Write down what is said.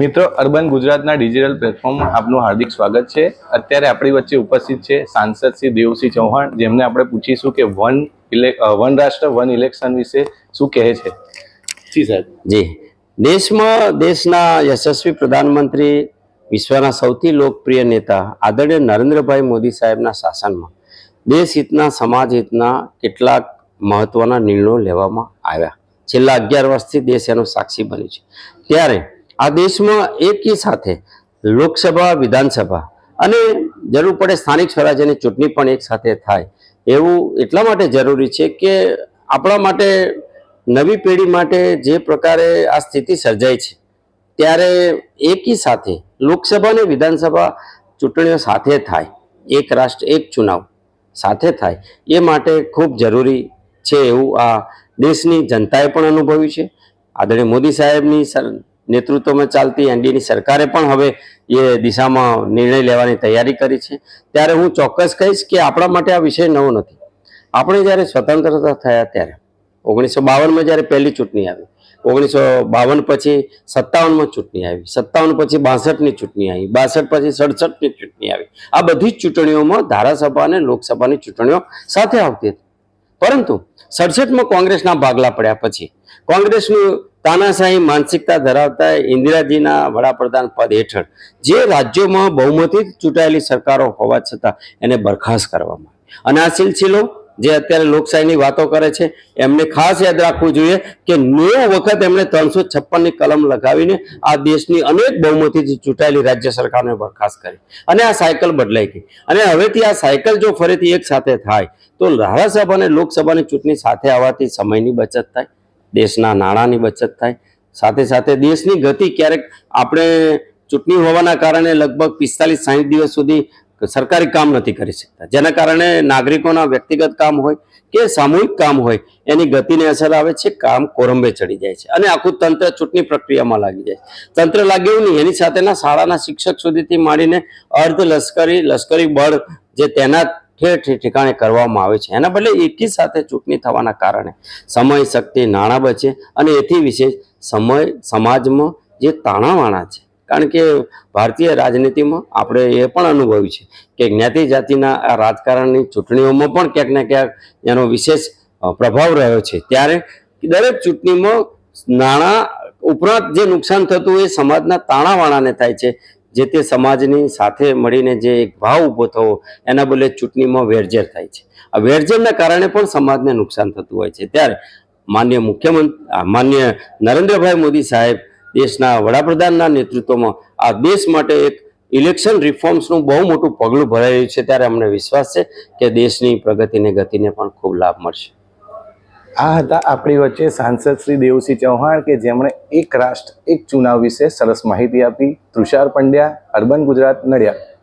મિત્રો અર્બન ગુજરાતના ડિજિટલ પ્લેટફોર્મમાં આપનું હાર્દિક સ્વાગત છે. અત્યારે આપણી વચ્ચે ઉપસ્થિત છે સાંસદ શ્રી દેવસિંહ ચૌહાણ જેમને આપણે પૂછીશું કે વન વન રાષ્ટ્ર વન ઇલેક્શન વિશે શું કહે છે? જી સાહેબ. જી. દેશમાં દેશના યશસ્વી પ્રધાનમંત્રી વિશ્વના સૌથી લોકપ્રિય નેતા આદરણીય નરેન્દ્રભાઈ મોદી સાહેબના શાસનમાં દેશ હિતના સમાજ હિતના કેટલાક મહત્વના નિર્ણયો લેવામાં આવ્યા. છેલ્લા અગિયાર વર્ષથી દેશ એનો સાક્ષી બન્યું છે. ત્યારે આ દેશમાં એકી સાથે લોકસભા, વિધાનસભા અને જરૂર પડે સ્થાનિક સ્વરાજ્યની ચૂંટણી પણ એક સાથે થાય. એવું એટલા માટે જરૂરી છે કે આપણા માટે નવી પેઢી માટે જે પ્રકારે આ સ્થિતિ સર્જાઈ છે, ત્યારે એકી સાથે લોકસભા અને વિધાનસભા ચૂંટણીઓ સાથે થાય, એક રાષ્ટ્ર, એક ચુનાવ સાથે થાય, એ માટે ખૂબ જરૂરી છે એવું આ દેશની જનતાએ પણ અનુભવ્યું છે. આદરણીય મોદી સાહેબની નેતૃત્વમાં ચાલતી એનડીની સરકારે પણ હવે એ દિશામાં નિર્ણય લેવાની તૈયારી કરી છે. ત્યારે હું ચોક્કસ કહીશ કે આપણા માટે આ વિષય નવો નથી. આપણે જ્યારે સ્વતંત્રતા થયા ત્યારે, ઓગણીસો બાવનમાં જ્યારે પહેલી ચૂંટણી આવી, ઓગણીસો બાવન પછી સત્તાવનમાં ચૂંટણી આવી, સત્તાવન પછી બાસઠની ચૂંટણી આવી, બાસઠ પછી સડસઠની ચૂંટણી આવી, આ બધી જ ચૂંટણીઓમાં ધારાસભા અને લોકસભાની ચૂંટણીઓ સાથે આવતી હતી. પરંતુ સડસઠમાં કોંગ્રેસના ભાગલા પડ્યા પછી કોંગ્રેસનું તાનાશાહી માનસિકતા ધરાવતા ઇન્દિરાજીના વડાપ્રધાન પદ હેઠળ જે રાજ્યોમાં બહુમતી ચૂંટાયેલી સરકારો હોવા છતાં એને બરખાસ્ત કરવામાં આવી. અને આ સિલસિલો જે અત્યારે લોકશાહીની વાતો કરે છે, એમને ખાસ યાદ રાખવું જોઈએ કે નેવું વખત એમણે ત્રણસો છપ્પનની કલમ લગાવીને આ દેશની અનેક બહુમતીથી ચૂંટાયેલી રાજ્ય સરકારને બરખાસ્ત કરી. અને આ સાયકલ બદલાઈ ગઈ. અને હવેથી આ સાયકલ જો ફરીથી એક સાથે થાય, તો ધારાસભા અને લોકસભાની ચૂંટણી સાથે આવવાથી સમયની બચત થાય દેશના નાણાંની બચત થાય. સાથે સાથે દેશની ગતિ ક્યારેક આપણે ચૂંટણી હોવાના કારણે લગભગ પિસ્તાલીસ સાહીઠ દિવસ સુધી સરકારી કામ નથી કરી શકતા. જેના કારણે નાગરિકોના વ્યક્તિગત કામ હોય કે સામૂહિક કામ હોય, એની ગતિને અસર આવે છે, કામ કોરંબે ચડી જાય છે અને આખું તંત્ર ચૂંટણી પ્રક્રિયામાં લાગી જાય તંત્ર લાગ્યું નહીં, એની સાથેના શાળાના શિક્ષક સુધીથી માંડીને અર્ધ લશ્કરી લશ્કરી બળ જે તેના ઠેર ઠેર ઠેકાણે કરવામાં આવે છે. એના બદલે એકી સાથે ચૂંટણી થવાના કારણે સમય, શક્તિ, નાણાં બચે અને એથી વિશેષ સમય, સમાજમાં જે તાણાવાણા છે. કારણ કે ભારતીય રાજનીતિમાં આપણે એ પણ અનુભવ્યું છે કે જ્ઞાતિ જાતિના આ રાજકારણની ચૂંટણીઓમાં પણ ક્યાંક ને ક્યાંક એનો વિશેષ પ્રભાવ રહ્યો છે. ત્યારે દરેક ચૂંટણીમાં નાણાં ઉપરાંત જે નુકસાન થતું એ સમાજના તાણાવાણાને થાય છે. જે તે સમાજની સાથે મળીને જે એક ભાવ ઊભો થવો, એના બદલે ચૂંટણીમાં વેરઝેર થાય છે. આ વેરઝેરના કારણે પણ સમાજને નુકસાન થતું હોય છે. ત્યારે માન્ય મુખ્યમંત્રી માન્ય નરેન્દ્રભાઈ મોદી સાહેબ દેશના વડાપ્રધાનના નેતૃત્વમાં આ દેશ માટે એક ઇલેક્શન રિફોર્મ્સનું બહુ મોટું પગલું ભરાયું છે. ત્યારે અમને વિશ્વાસ છે કે દેશની પ્રગતિને, ગતિને પણ ખૂબ લાભ મળશે. આ હતા આપણી વચ્ચે સાંસદ શ્રી દેવસિંહ ચૌહાણ કે જેમણે એક રાષ્ટ્ર, એક ચુનાવ વિશે સરસ માહિતી આપી. તુષાર પંડ્યા, અર્બન ગુજરાત, નડિયાદ.